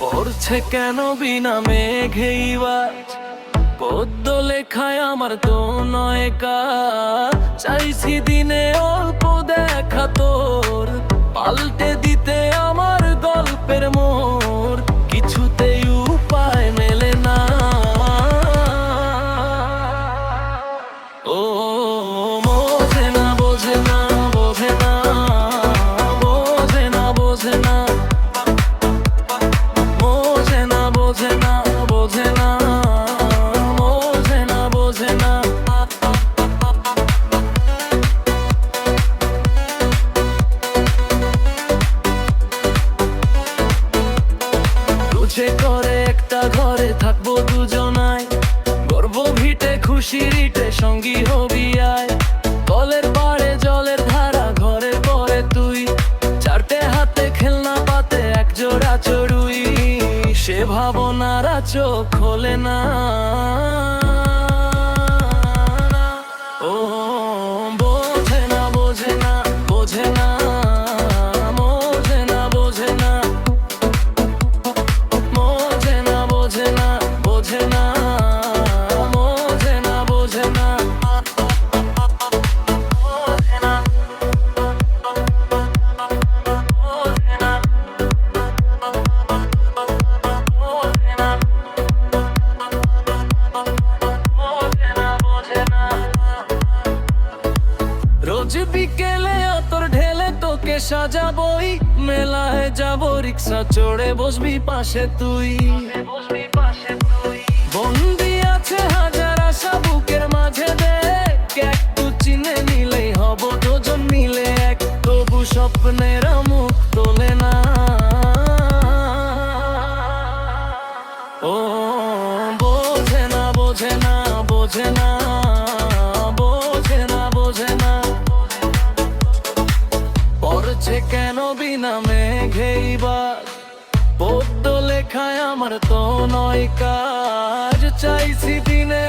পড়ছে কেন বিনা মেঘেই বাজ লেখায় আমার তো নয় চাইছি দিনে অল্প দেখা তোর। পাল্টে করে একটা ঘরে থাকব দুজনায় গর্ব ভিটে খুশির ইটে সঙ্গী চোখ খোলে না। বিকেলে তোর ঢেলে তোকে সাজাবই। মেলায় যাব, রিক্সা চড়ে বসবি পাশে তুই। বন্দি আছে হাজার আশা বুকের মাঝে দেখ। একটু চিনে নিলেই হব দুজন মিলে এক। তবু স্বপ্নের মুখ তোলে না। ও, বোঝে না বোঝে না বোঝে না। বিনা মেঘেই বাজ পদ্য লেখায় আমার তো নয় কাজ। চাইছি দিনে